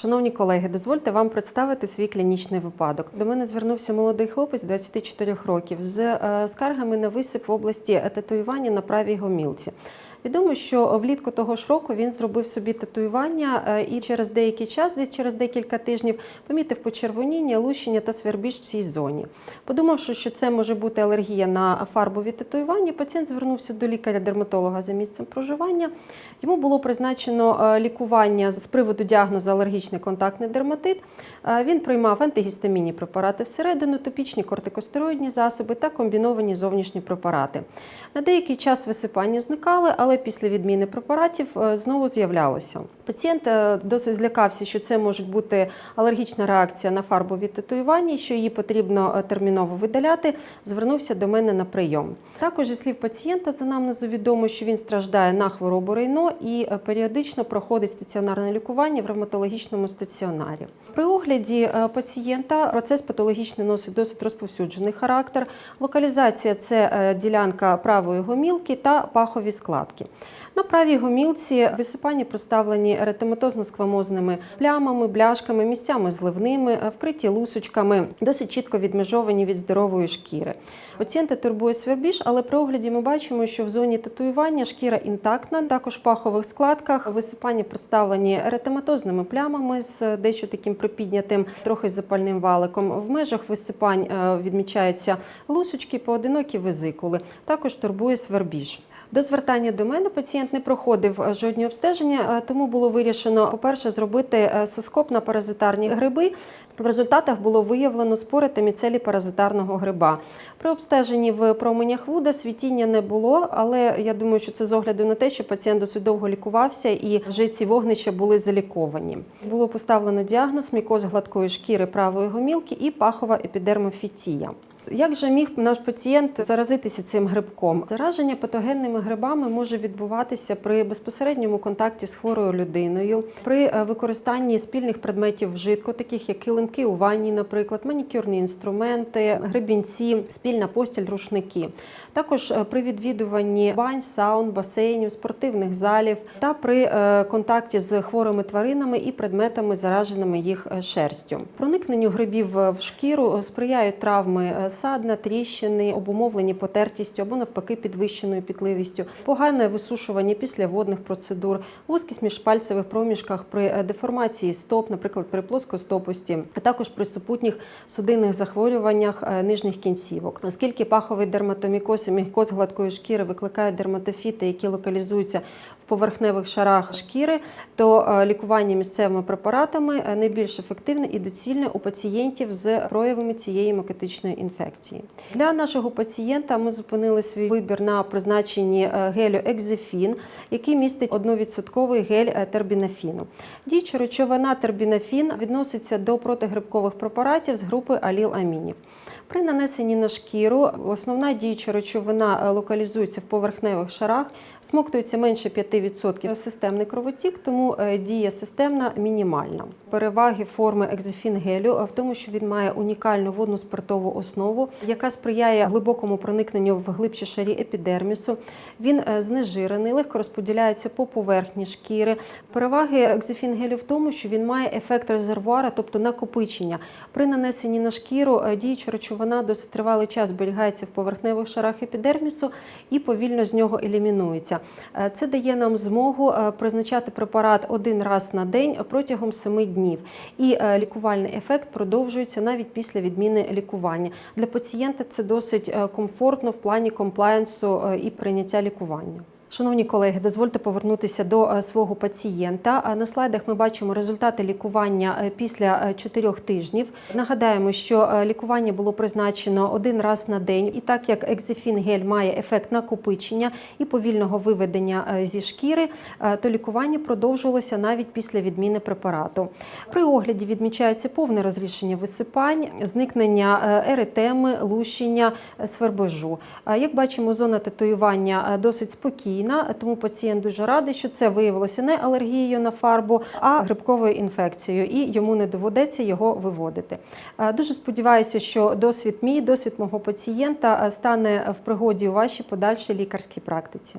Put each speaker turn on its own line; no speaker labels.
Шановні колеги, дозвольте вам представити свій клінічний випадок. До мене звернувся молодий хлопець 24 років з е, скаргами на висип в області татуювання на правій гомілці. Відомо, що влітку того ж року він зробив собі татуювання е, і через деякий час, десь через декілька тижнів, помітив почервоніння, лущення та свербіж в цій зоні. Подумавши, що це може бути алергія на фарбові татуювання, пацієнт звернувся до лікаря-дерматолога за місцем проживання. Йому було призначено е, лікування з приводу діагнозу алергічний контактний дерматит. Е, Він приймав антигістамінні препарати всередину, топічні кортикостероїдні засоби та комбіновані зовнішні препарати. На деякий час висипання зникали, але після відміни препаратів е, знову з'являлося. Пацієнт е, досить злякався, що це може бути алергічна реакція на фарбові татуювання, що її потрібно е, терміново видаляти. Звернувся до мене на прийом. Також слів пацієнта за намнезу відомо, що він страждає на хворобу Рейно і періодично проходить стаціонарне лікування в ревматологічному стаціонарі. При огляді пацієнта процес патологічний носить досить розповсюджений характер. Локалізація це ділянка правої гомілки та пахові складки. На правій гомілці висипання представлені еретематозно-сквамозними плямами, бляшками, місцями зливними, вкриті лусочками, досить чітко відмежовані від здорової шкіри. Пацієнта турбує свербіж, але при огляді ми бачимо, що в зоні татуювання шкіра інтактна, також в пахових складках висипання представлені еретематозними плямами з дещо таким припіднятим, трохи запальним валиком. В межах висипань е, відмічаються лусочки, поодинокі визикули. Також турбує свербіж. До звертання до мене пацієнт не проходив е, жодні обстеження, е, тому було вирішено, по-перше, зробити е, соскоп на паразитарні гриби. В результатах було виявлено спори та міцелі паразитарного гриба. При обстеженні в променях вуда світіння не було, але я думаю, що це з огляду на те, що пацієнт досить довго лікувався і вже ці вогнища були заліковані. Було поставлено діагноз мікоз гладкої шкіри правої гомілки і пахова епідермофітія. Як же міг наш пацієнт заразитися цим грибком? Зараження патогенними грибами може відбуватися при безпосередньому контакті з хворою людиною, при е, використанні спільних предметів вжитку, таких як килимки у ванні, наприклад, манікюрні інструменти, гребінці, спільна постіль, рушники. Також е, при відвідуванні бань, саун, басейнів, спортивних залів та при е, контакті з хворими тваринами і предметами, зараженими їх шерстю. Проникненню грибів в шкіру сприяють травми садна, тріщини, обумовлені потертістю або навпаки підвищеною пітливістю, погане висушування після водних процедур, вузькість між пальцевих проміжках при е, деформації стоп, наприклад, при плоскостопості, а також при супутніх судинних захворюваннях е, нижніх кінцівок. Оскільки паховий дерматомікоз і мігкоз гладкої шкіри викликають дерматофіти, які локалізуються в поверхневих шарах шкіри, то е, лікування місцевими препаратами найбільш ефективне і доцільне у пацієнтів з проявами цієї мокотичної інфекції. Для нашого пацієнта ми зупинили свій вибір на призначенні е, гелю екзефін, який містить 1% гель е, тербінафіну. Діюча речовина тербінафін відноситься до протигрибкових препаратів з групи аліламінів. При нанесенні на шкіру основна діюча речовина е, локалізується в поверхневих шарах, смоктується менше 5% системний кровотік, тому дія системна мінімальна. Переваги форми екзефін-гелю в тому, що він має унікальну водну спиртову основу, яка сприяє глибокому проникненню в глибші шарі епідермісу. Він е, знежирений, легко розподіляється по поверхні шкіри. Переваги екзефін-гелю в тому, що він має ефект резервуара, тобто накопичення. При нанесенні на шкіру е, діюча речовина досить тривалий час зберігається в поверхневих шарах епідермісу і повільно з нього елімінується. Е, Це дає нам змогу призначати препарат один раз на день протягом 7 днів. І лікувальний ефект продовжується навіть після відміни лікування. Для пацієнта це досить е, комфортно в плані комплаєнсу е, і прийняття лікування. Шановні колеги, дозвольте повернутися до е, свого пацієнта. На слайдах ми бачимо результати лікування е, після 4 тижнів. Нагадаємо, що е, лікування було призначено один раз на день, і так як екзефін-гель має ефект накопичення і повільного виведення е, зі шкіри, е, то лікування продовжувалося навіть після відміни препарату. При огляді відмічається повне розрішення висипань, зникнення е, еретеми, лущення, е, свербежу. Е, Як бачимо, зона татуювання е, досить спокійна, тому пацієнт дуже радий, що це виявилося не алергією на фарбу, а грибковою інфекцією, і йому не доведеться його виводити. Е, Дуже сподіваюся, що досвід мій, досвід мого пацієнта е, стане в пригоді у вашій подальшій лікарській практиці.